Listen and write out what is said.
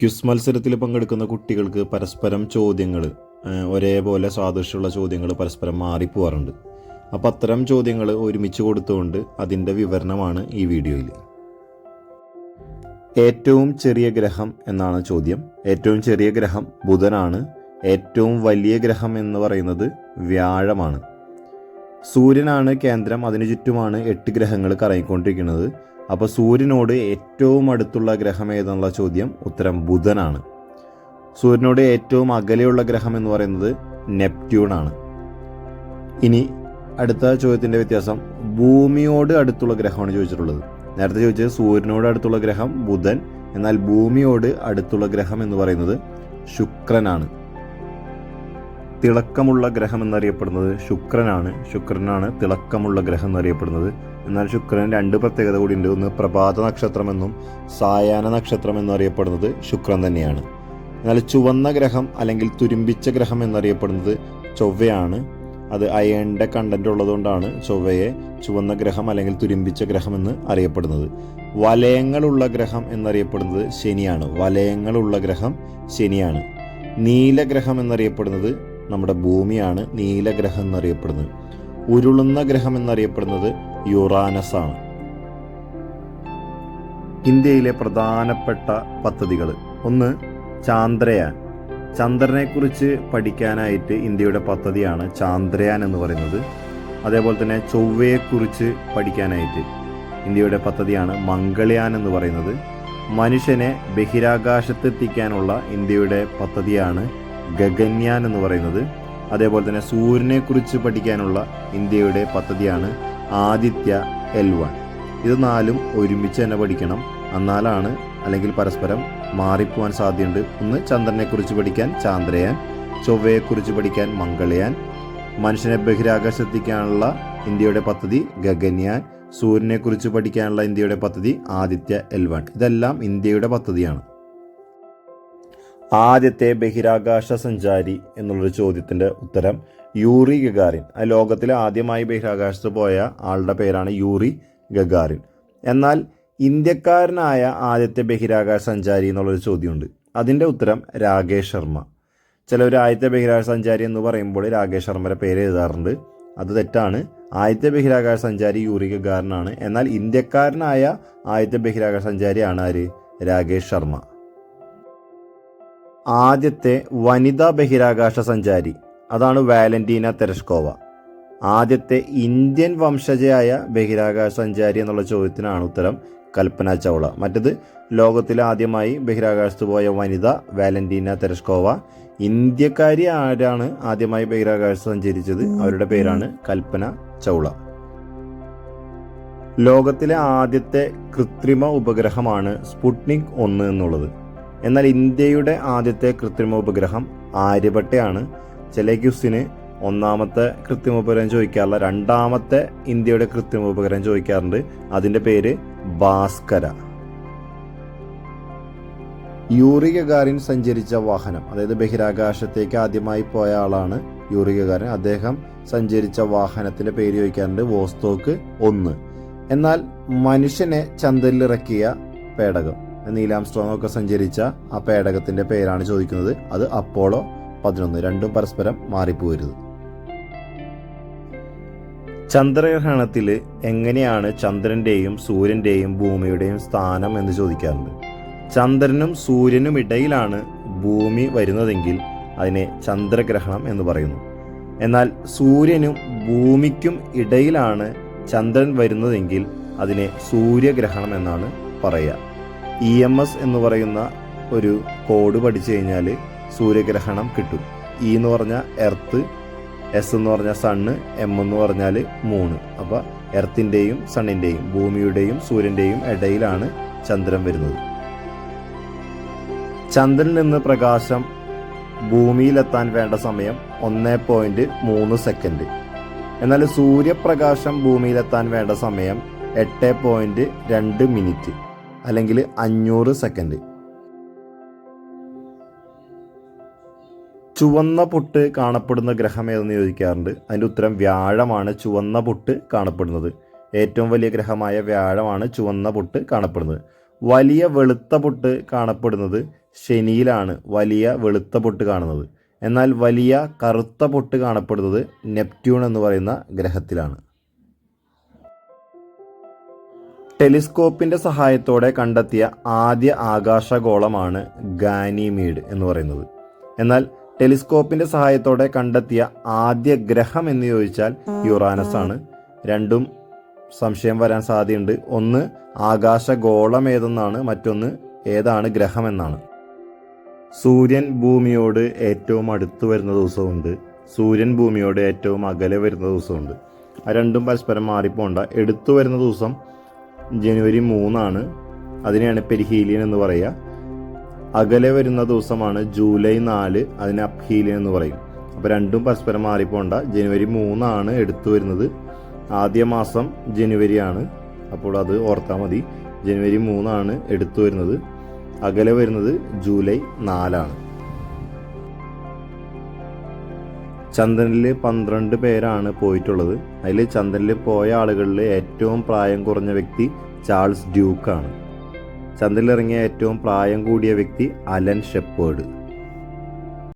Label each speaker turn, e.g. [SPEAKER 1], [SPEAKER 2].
[SPEAKER 1] Quiz മത്സരത്തിൽ പങ്കെടുക്കുന്ന കുട്ടികൾക്ക് പരസ്പരം ചോദ്യങ്ങൾ ഒരേപോലെ സാദൃശ്യമുള്ള ചോദ്യങ്ങൾ പരസ്പരം മാറിപ്പോവാറുണ്ട് അപ്പം അത്തരം ചോദ്യങ്ങൾ ഒരുമിച്ച് കൊടുത്തുകൊണ്ട് അതിന്റെ വിവരണമാണ് ഈ വീഡിയോയിൽ ഏറ്റവും ചെറിയ ഗ്രഹം എന്നാണ് ചോദ്യം. ഏറ്റവും ചെറിയ ഗ്രഹം ബുധനാണ്. ഏറ്റവും വലിയ ഗ്രഹം എന്ന് പറയുന്നത് വ്യാഴമാണ്. സൂര്യനാണ് കേന്ദ്രം അതിനു ചുറ്റുമാണ് എട്ട് ഗ്രഹങ്ങൾ കറങ്ങിക്കൊണ്ടിരിക്കുന്നത്. അപ്പോൾ സൂര്യനോട് ഏറ്റവും അടുത്തുള്ള ഗ്രഹം ഏതെന്നുള്ള ചോദ്യം ഉത്തരം ബുധനാണ്. സൂര്യനോട് ഏറ്റവും അകലെയുള്ള ഗ്രഹം എന്ന് പറയുന്നത് നെപ്റ്റ്യൂൺ ആണ് ഇനി അടുത്ത ചോദ്യത്തിന്റെ വ്യത്യാസം ഭൂമിയോട് അടുത്തുള്ള ഗ്രഹമാണ് ചോദിച്ചിട്ടുള്ളത്. നേരത്തെ ചോദിച്ചത് സൂര്യനോട് അടുത്തുള്ള ഗ്രഹം ബുധൻ എന്നാൽ ഭൂമിയോട് അടുത്തുള്ള ഗ്രഹം എന്ന് പറയുന്നത് ശുക്രനാണ്. തിളക്കമുള്ള ഗ്രഹം എന്നറിയപ്പെടുന്നത് ശുക്രനാണ്. ശുക്രനാണ് തിളക്കമുള്ള ഗ്രഹം എന്നറിയപ്പെടുന്നത്. എന്നാൽ ശുക്രൻ രണ്ട് പ്രത്യേകത കൂടിയുണ്ട്. ഒന്ന് പ്രഭാത നക്ഷത്രമെന്നും സായാഹ്ന നക്ഷത്രം എന്നും അറിയപ്പെടുന്നത് ശുക്രൻ തന്നെയാണ്. എന്നാൽ ചുവന്ന ഗ്രഹം അല്ലെങ്കിൽ തുരുമ്പിച്ച ഗ്രഹം എന്നറിയപ്പെടുന്നത് ചൊവ്വയാണ്. അത് അയേണ്ട കണ്ടന്റ് ഉള്ളതുകൊണ്ടാണ് ചൊവ്വയെ ചുവന്ന ഗ്രഹം അല്ലെങ്കിൽ തുരുമ്പിച്ച ഗ്രഹം എന്ന് അറിയപ്പെടുന്നത്. വലയങ്ങളുള്ള ഗ്രഹം എന്നറിയപ്പെടുന്നത് ശനിയാണ്. വലയങ്ങളുള്ള ഗ്രഹം ശനിയാണ്. നീലഗ്രഹം എന്നറിയപ്പെടുന്നത് നമ്മുടെ ഭൂമിയാണ് നീലഗ്രഹം എന്നറിയപ്പെടുന്നത്. ഉരുളുന്ന ഗ്രഹം എന്നറിയപ്പെടുന്നത് യുറാനസ് ആണ്. ഇന്ത്യയിലെ പ്രധാനപ്പെട്ട പദ്ധതികൾ. ഒന്ന് ചാന്ദ്രയാൻ. ചന്ദ്രനെക്കുറിച്ച് പഠിക്കാനായിട്ട് ഇന്ത്യയുടെ പദ്ധതിയാണ് ചാന്ദ്രയാൻ എന്ന് പറയുന്നത്. അതേപോലെ തന്നെ ചൊവ്വയെക്കുറിച്ച് പഠിക്കാനായിട്ട് ഇന്ത്യയുടെ പദ്ധതിയാണ് മംഗളയാൻ എന്ന് പറയുന്നത്. മനുഷ്യനെ ബഹിരാകാശത്തെത്തിക്കാനുള്ള ഇന്ത്യയുടെ പദ്ധതിയാണ് ഗഗന്യാൻ എന്ന് പറയുന്നത്. അതേപോലെ തന്നെ സൂര്യനെക്കുറിച്ച് പഠിക്കാനുള്ള ഇന്ത്യയുടെ പദ്ധതിയാണ് ആദിത്യ എൽ വൺ. ഇത് നാലും ഒരുമിച്ച് തന്നെ പഠിക്കണം. എന്നാലാണ് അല്ലെങ്കിൽ പരസ്പരം മാറിപ്പോവാൻ സാധ്യതയുണ്ട്. ഒന്ന് ചന്ദ്രനെക്കുറിച്ച് പഠിക്കാൻ ചാന്ദ്രയാൻ ചൊവ്വയെക്കുറിച്ച് പഠിക്കാൻ മംഗളയാൻ. മനുഷ്യനെ ബഹിരാകാശത്തെത്തിക്കാനുള്ള ഇന്ത്യയുടെ പദ്ധതി ഗഗന്യാൻ സൂര്യനെക്കുറിച്ച് പഠിക്കാനുള്ള ഇന്ത്യയുടെ പദ്ധതി ആദിത്യ എൽ വൺ. ഇതെല്ലാം ഇന്ത്യയുടെ പദ്ധതിയാണ്. ആദ്യത്തെ ബഹിരാകാശ സഞ്ചാരി എന്നുള്ളൊരു ചോദ്യത്തിന്റെ ഉത്തരം യൂറി ഗഗാറിൻ. ആ ലോകത്തിലെ ആദ്യമായി ബഹിരാകാശത്ത് പോയ ആളുടെ പേരാണ് യൂറി ഗഗാറിൻ. എന്നാൽ ഇന്ത്യക്കാരനായ ആദ്യത്തെ ബഹിരാകാശ സഞ്ചാരി എന്നുള്ളൊരു ചോദ്യമുണ്ട്. അതിന്റെ ഉത്തരം രാകേഷ് ശർമ്മ. ചിലവർ ആദ്യത്തെ ബഹിരാകാശ സഞ്ചാരി എന്ന് പറയുമ്പോൾ രാകേഷ് ശർമ്മയുടെ പേര് എഴുതാറുണ്ട്. അത് തെറ്റാണ്. ആദ്യത്തെ ബഹിരാകാശ സഞ്ചാരി യൂറി ഗഗാറിനാണ്. എന്നാൽ ഇന്ത്യക്കാരനായ ആദ്യത്തെ ബഹിരാകാശ സഞ്ചാരിയാണ് ആര്? രാകേഷ് ശർമ്മ. ആദ്യത്തെ വനിതാ ബഹിരാകാശ സഞ്ചാരി. അതാണ് വാലന്റീന തെരഷ്കോവ. ആദ്യത്തെ ഇന്ത്യൻ വംശജയായ ബഹിരാകാശ സഞ്ചാരി എന്നുള്ള ചോദ്യത്തിനാണ് ഉത്തരം കൽപ്പന ചൗള. മറ്റത് ലോകത്തിലെ ആദ്യമായി ബഹിരാകാശത്ത് പോയ വനിത വാലന്റീന തെരഷ്കോവ. ഇന്ത്യക്കാരി ആരാണ് ആദ്യമായി ബഹിരാകാശത്ത് സഞ്ചരിച്ചത്? അവരുടെ പേരാണ് കൽപ്പന ചൗള. ലോകത്തിലെ ആദ്യത്തെ കൃത്രിമ ഉപഗ്രഹമാണ് സ്പുട്നിക് ഒന്ന് എന്നുള്ളത്. എന്നാൽ ഇന്ത്യയുടെ ആദ്യത്തെ കൃത്രിമ ഉപഗ്രഹം ആര്യഭട്ടയാണ്. ചില ഒന്നാമത്തെ കൃത്രിമ ഉപഗ്രഹം ചോദിക്കാറില്ല രണ്ടാമത്തെ ഇന്ത്യയുടെ കൃത്രിമ ഉപഗ്രഹം ചോദിക്കാറുണ്ട്. അതിന്റെ പേര് ഭാസ്കര. യൂറി സഞ്ചരിച്ച വാഹനം അതായത് ബഹിരാകാശത്തേക്ക് ആദ്യമായി പോയ ആളാണ് യൂറി ഗഗാറിൻ അദ്ദേഹം സഞ്ചരിച്ച വാഹനത്തിന്റെ പേര് ചോദിക്കാറുണ്ട് വോസ്തോക്ക് ഒന്ന്. എന്നാൽ മനുഷ്യനെ ചന്ദ്രനിലിറക്കിയ പേടകം. നീലാംസ്ട്രോങ് ഒക്കെ സഞ്ചരിച്ച ആ പേടകത്തിന്റെ പേരാണ് ചോദിക്കുന്നത്. അത് അപ്പോളോ പതിനൊന്ന് രണ്ടും പരസ്പരം മാറിപ്പോരുത്. ചന്ദ്രഗ്രഹണത്തിൽ എങ്ങനെയാണ് ചന്ദ്രന്റെയും സൂര്യന്റെയും ഭൂമിയുടെയും സ്ഥാനം എന്ന് ചോദിക്കാറുണ്ട്. ചന്ദ്രനും സൂര്യനും ഇടയിലാണ് ഭൂമി വരുന്നതെങ്കിൽ അതിനെ ചന്ദ്രഗ്രഹണം എന്ന് പറയുന്നു. എന്നാൽ സൂര്യനും ഭൂമിക്കും ഇടയിലാണ് ചന്ദ്രൻ വരുന്നതെങ്കിൽ അതിനെ സൂര്യഗ്രഹണം എന്നാണ് പറയുക. ഇ എം എസ് എന്ന് പറയുന്ന ഒരു കോഡ് പഠിച്ചു കഴിഞ്ഞാൽ സൂര്യഗ്രഹണം കിട്ടും. ഇ എന്ന് പറഞ്ഞാൽ എർത്ത് എസ് എന്ന് പറഞ്ഞാൽ സണ്ണ് എം എന്ന് പറഞ്ഞാൽ മൂണ്. അപ്പോൾ എർത്തിന്റെയും സണ്ണിന്റെയും ഭൂമിയുടെയും സൂര്യന്റെയും ഇടയിലാണ് ചന്ദ്രൻ വരുന്നത്. ചന്ദ്രനിൽ നിന്ന് പ്രകാശം ഭൂമിയിലെത്താൻ വേണ്ട സമയം ഒന്ന് പോയിന്റ് മൂന്ന് സെക്കൻഡ്. എന്നാൽ സൂര്യപ്രകാശം ഭൂമിയിലെത്താൻ വേണ്ട സമയം എട്ട് പോയിന്റ് രണ്ട് മിനിറ്റ്. അല്ലെങ്കിൽ അഞ്ഞൂറ് സെക്കൻഡ് ചുവന്ന പുട്ട് കാണപ്പെടുന്ന ഗ്രഹം ഏതെന്ന് ചോദിക്കാറുണ്ട്. അതിന്റെ ഉത്തരം വ്യാഴമാണ് ചുവന്ന പുട്ട് കാണപ്പെടുന്നത്. ഏറ്റവും വലിയ ഗ്രഹമായ വ്യാഴമാണ് ചുവന്ന പുട്ട് കാണപ്പെടുന്നത്. വലിയ വെളുത്ത പുട്ട് കാണപ്പെടുന്നത് ശനിയിലാണ്. വലിയ വെളുത്ത പൊട്ട് കാണുന്നത്. എന്നാൽ വലിയ കറുത്ത പൊട്ട് കാണപ്പെടുന്നത് നെപ്റ്റ്യൂൺ എന്ന് പറയുന്ന ഗ്രഹത്തിലാണ്. ടെലിസ്കോപ്പിന്റെ സഹായത്തോടെ കണ്ടെത്തിയ ആദ്യ ആകാശഗോളമാണ് ഗാനിമീഡ് എന്ന് പറയുന്നത്. എന്നാൽ ടെലിസ്കോപ്പിന്റെ സഹായത്തോടെ കണ്ടെത്തിയ ആദ്യ ഗ്രഹം എന്ന് ചോദിച്ചാൽ യുറാനസ് ആണ്. രണ്ടും സംശയം വരാൻ സാധ്യതയുണ്ട്. ഒന്ന് ആകാശഗോളം ഏതെന്നാണ് മറ്റൊന്ന് ഏതാണ് ഗ്രഹം എന്നാണ്. സൂര്യൻ ഭൂമിയോട് ഏറ്റവും അടുത്ത് വരുന്ന ദിവസമുണ്ട്. സൂര്യൻ ഭൂമിയോട് ഏറ്റവും അകലെ വരുന്ന ദിവസമുണ്ട്. ആ രണ്ടും പരസ്പരം മാറിപ്പോണ്ട. എടുത്തു വരുന്ന ദിവസം ജനുവരി മൂന്നാണ്. അതിനെയാണ് പെരിഹീലിയൻ എന്ന് പറയുക. അകലെ വരുന്ന ദിവസമാണ് ജൂലൈ നാല് അതിനെ അപ്ഹീലിയൻ എന്ന് പറയും. അപ്പോൾ രണ്ടും പരസ്പരം മാറിപ്പോണ്ട. ജനുവരി മൂന്നാണ് എടുത്തു വരുന്നത്. ആദ്യ മാസം ജനുവരിയാണ്. അപ്പോൾ അത് ഓർത്താൽ മതി. ജനുവരി മൂന്നാണ് എടുത്തു വരുന്നത്. അകലെ വരുന്നത് ജൂലൈ നാലാണ്. ചന്ദ്രനിൽ പന്ത്രണ്ട് പേരാണ് പോയിട്ടുള്ളത്. അതിൽ ചന്ദനിൽ പോയ ആളുകളിൽ ഏറ്റവും പ്രായം കുറഞ്ഞ വ്യക്തി ചാൾസ് ഡ്യൂക്കാണ്. ചന്ദനിലിറങ്ങിയ ഏറ്റവും പ്രായം കൂടിയ വ്യക്തി അലൻ ഷെപ്പേർഡ്.